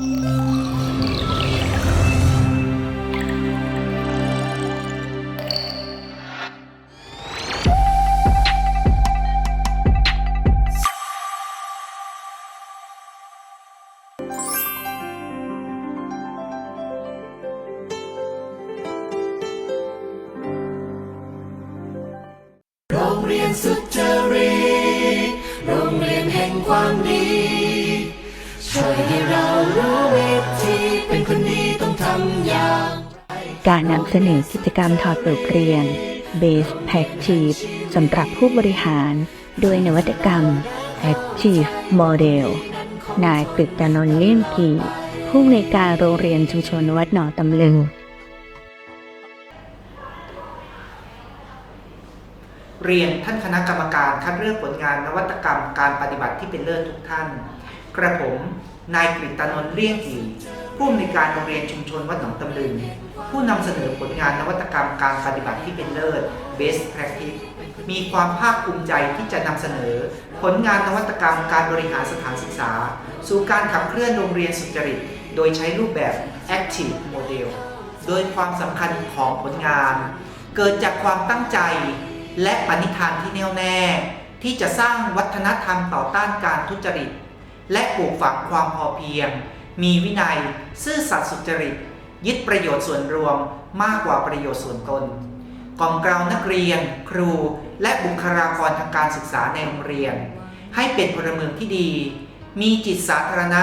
โรงเรียนสุจริตโรงเรียนแห่งความดี การนำเสนอกิจกรรมถอดบทเรียน Base Active สำหรับผู้บริหาร โดยนวัตกรรม Active Model นายกฤตนนท์เลี่ยมกีผู้อำนวยการโรงเรียนชุมชนวัดหนองตำลึงเรียนท่านคณะกรรมการคัดเลือกผลงานนวัตกรรมการปฏิบัติที่เป็นเลิศทุกท่าน กระผม นายกฤตนนท์เลี่ยงกีผู้อำนวยการโรงเรียนชุมชนวัดหนองตำลึง ผู้นำเสนอผลงานนวัตกรรมการปฏิบัติที่เป็นเลิศ Best Practice มีความภาคภูมิใจที่จะนำเสนอ ผลงานนวัตกรรมการบริหารสถานศึกษา สู่การขับเคลื่อนโรงเรียนสุจริต โดยใช้รูปแบบ Active Model โดยความสำคัญของผลงาน เกิดจากความตั้งใจและปณิธานที่แน่วแน่ ที่จะสร้างวัฒนธรรมต่อต้านการทุจริต และปลูกฝังความพอเพียง มีวินัย ซื่อสัตย์สุจริต ยึดประโยชน์ส่วนรวมมากกว่าประโยชน์ส่วนตนกล่อมเกลานักเรียน ครู และบุคลากรทางการศึกษาในโรงเรียน ให้เป็นพลเมืองที่ดี มีจิตสาธารณะ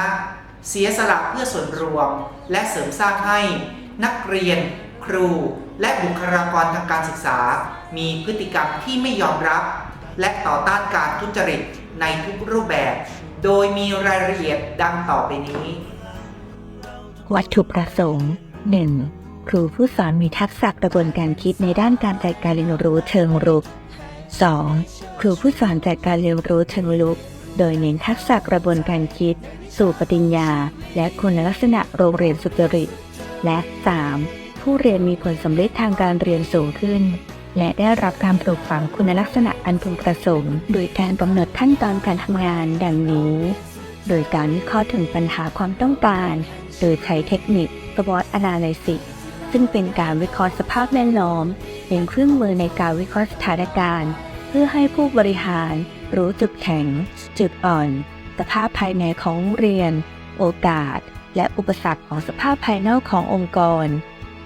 เสียสละเพื่อส่วนรวม และเสริมสร้างให้ นักเรียน ครู และบุคลากรทางการศึกษา มีพฤติกรรมที่ไม่ยอมรับ และต่อต้านการทุจริตในทุกรูปแบบ โดยมีรายละเอียดดังต่อไปนี้ วัตถุประสงค์ 1. ครูผู้สอนมีทักษะกระบวนการคิดในด้านการจัดการเรียนรู้เชิงรุก 2. ครูผู้สอนจัดการเรียนรู้เชิงลุก โดยเน้นทักษะกระบวนการคิด สู่ปฏิญญา และคุณลักษณะโรงเรียนสุจริต และ 3. ผู้เรียนมีผลสำเร็จทางการเรียนสูงขึ้น และได้รับการปลูกฝังคุณลักษณะอันพึงประสงค์โดยการกำหนดขั้นตอนการทำงานดังนี้ โดยการวิเคราะห์ถึงปัญหาความต้องการ โดยใช้เทคนิค SWOT Analysis ซึ่งเป็นการวิเคราะห์สภาพแวดล้อม เป็นเครื่องมือในการวิเคราะห์สถานการณ์ เพื่อให้ผู้บริหาร รู้จุดแข็ง จุดอ่อน สภาพภายในของโรงเรียน โอกาส และอุปสรรคของสภาพภายนอกขององค์กร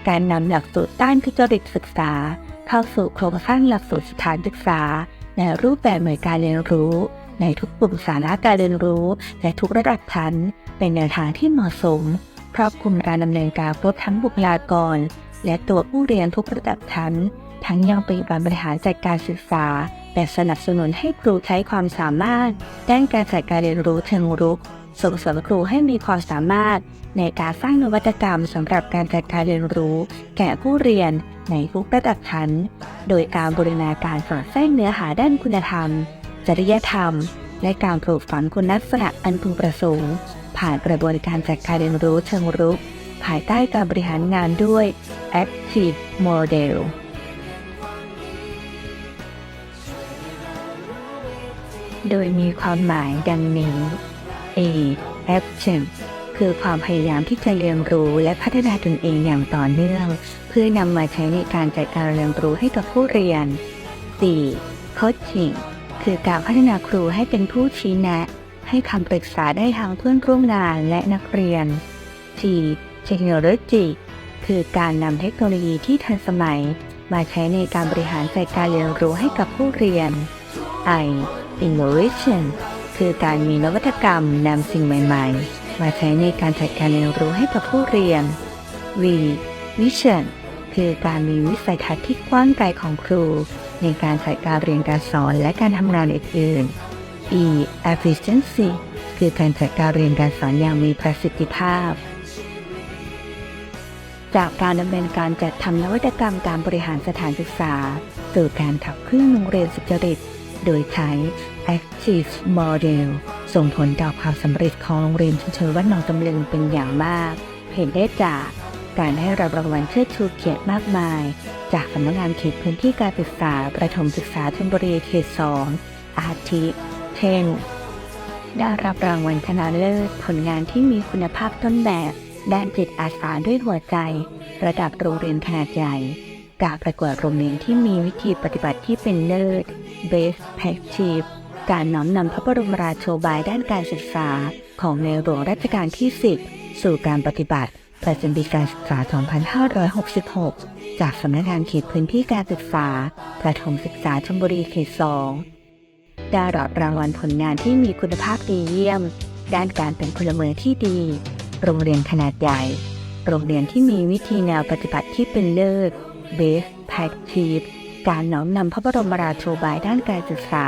การนำหลักสูตรต้านทุจริตศึกษา เข้าสู่โครงสร้างหลักสูตรสถานศึกษา ในรูปแบบหน่วยการเรียนรู้ในทุกกลุ่มสาระการเรียนรู้ และทุกระดับชั้น เป็นแนวทางที่เหมาะสม ครอบคลุมการดำเนินการครบทั้งบุคลากร และตัวผู้เรียนทุกระดับชั้น ทั้งยังเป็นการบริหารจัดการศึกษาและสนับสนุนให้ครูใช้ความสามารถด้านการจัดการเรียนรู้เชิงรุก ส่งเสริมครูให้มีความสามารถ ในการสร้างนวัตกรรมสำหรับการจัดการเรียนรู้ แก่ผู้เรียนในทุกระดับชั้น โดยการบริณาการสอดแทรกเนื้อหาด้านคุณธรรม จริยธรรม และการปลูกฝังคุณลักษณะอันพึงประสงค์ ผ่านกระบวนการจัดการเรียนรู้เชิงรุก ภายใต้การบริหารงานด้วย Active Model โดยมีความหมายดังนี้ A action คือความพยายามที่จะเรียนรู้และพัฒนาตนเองอย่างต่อเนื่อง เพื่อนำมาใช้ในการจัดการเรียนรู้ให้กับผู้เรียน C coaching คือการพัฒนาครูให้เป็นผู้ชี้แนะ ให้คำปรึกษาได้ทางเพื่อนร่วมงานและนักเรียน T technology คือการนำเทคโนโลยีที่ทันสมัย มาใช้ในการบริหารจัดการเรียนรู้ให้กับผู้เรียน I innovation คือการมีนวัตกรรมนำสิ่งใหม่ๆ มาใช้ในการจัดการเรียนรู้ให้กับผู้เรียน V vision คือการมีวิสัยทัศน์ที่กว้างไกลของครู ในการจัดการเรียนการสอนและการทำงานอื่นๆ E efficiency คือการจัดการเรียนการสอนอย่างมีประสิทธิภาพ จากการดำเนินการจัดทำนวัตกรรมการบริหารสถานศึกษาสู่การขับเคลื่อนโรงเรียนสุจริต โดยใช้ Active Model ส่งผลต่อความสำเร็จของโรงเรียนชุมชนวัดหนองตำลึงเป็นอย่างมาก เห็นได้จากการได้รับรางวัลเชิดชูเกียรติมากมาย จากสำนักงานเขตพื้นที่การศึกษา ประถมศึกษาชลบุรีเขต 2 อาทิ เช่นได้รับรางวัลชนะเลิศผลงานที่มีคุณภาพต้นแบบด้านจิตอาสาด้วยหัวใจ ระดับโรงเรียนขนาดใหญ่การประกวดโรงเรียนที่มีวิธีปฏิบัติที่เป็นเลิศ Best Practice การน้อมนำพระบรมราโชบายด้านการศึกษา ของในหลวงรัชกาลที่ 10 สู่การปฏิบัติประจำปีการศึกษา 2566 จากสำนักงานเขตพื้นที่การศึกษาประถมศึกษาชลบุรีเขต 2 ได้รับรางวัลผลงานที่มีคุณภาพดีเยี่ยม ด้านการเป็นพลเมืองที่ดี โรงเรียนขนาดใหญ่ โรงเรียนที่มีวิธีแนวปฏิบัติที่เป็นเลิศ Best Practice การน้อมนำพระบรมราโชบายด้านการศึกษา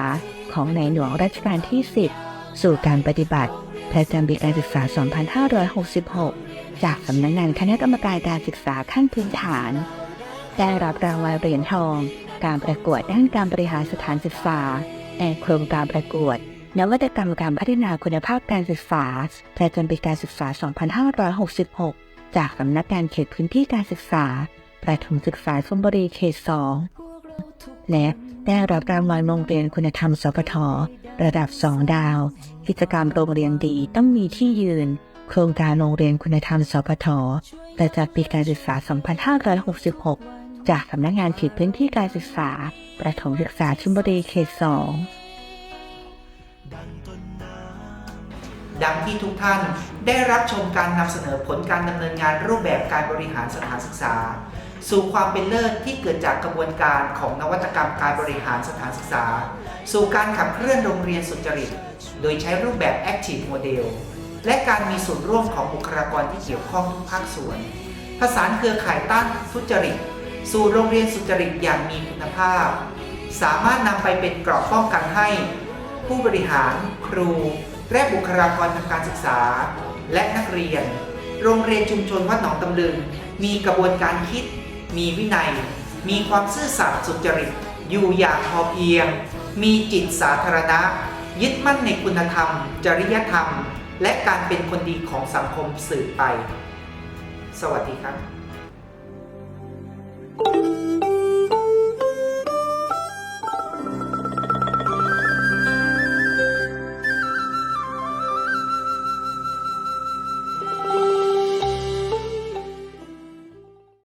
ของในหลวงรัชกาลที่ 10 สู่การปฏิบัติประจำปีการศึกษา 2566 จากสำนักงานคณะกรรมการการศึกษาขั้นพื้นฐาน ได้รับรางวัลเหรียญทอง การประกวดด้านการบริหารสถานศึกษา ในโครงการประกวด นวัตกรรมการพัฒนาคุณภาพการศึกษาประจำปีการศึกษา 2566 จากสำนักงานเขตพื้นที่การศึกษา ประถมศึกษาชลบุรีเขต 2 และได้รับรางวัลโรงเรียนคุณธรรมสพทระดับ 2 ดาว กิจกรรมโรงเรียนดีต้องมีที่ยืน โครงการโรงเรียนคุณธรรมสพทประจำปีการศึกษา 2566 จากสำนักงานเขตพื้นที่การศึกษา ประถมศึกษาชลบุรีเขต2ดังที่ทุกท่านได้รับชมการนำเสนอผลการดำเนินงานรูปแบบการบริหารสถานศึกษา สู่ความเป็นเลิศที่เกิดจากกระบวนการของนวัตกรรมการบริหารสถานศึกษา สู่การขับเคลื่อนโรงเรียนสุจริต โดยใช้รูปแบบ Active Model และการมีส่วนร่วมของบุคลากรที่เกี่ยวข้องทุกภาคส่วน ผสานเครือข่ายต้านทุจริต สู่โรงเรียนสุจริตอย่างมีคุณภาพ สามารถนำไปเป็นเกราะป้องกันให้ ผู้บริหาร ครู และบุคลากรทางการศึกษา และนักเรียน โรงเรียนชุมชนวัดหนองตำลึง มีกระบวนการคิด มีวินัย มีความซื่อสัตย์สุจริต อยู่อย่างพอเพียง มีจิตสาธารณะ ยึดมั่นในคุณธรรม จริยธรรม และการเป็นคนดีของสังคมสืบไป สวัสดีครับ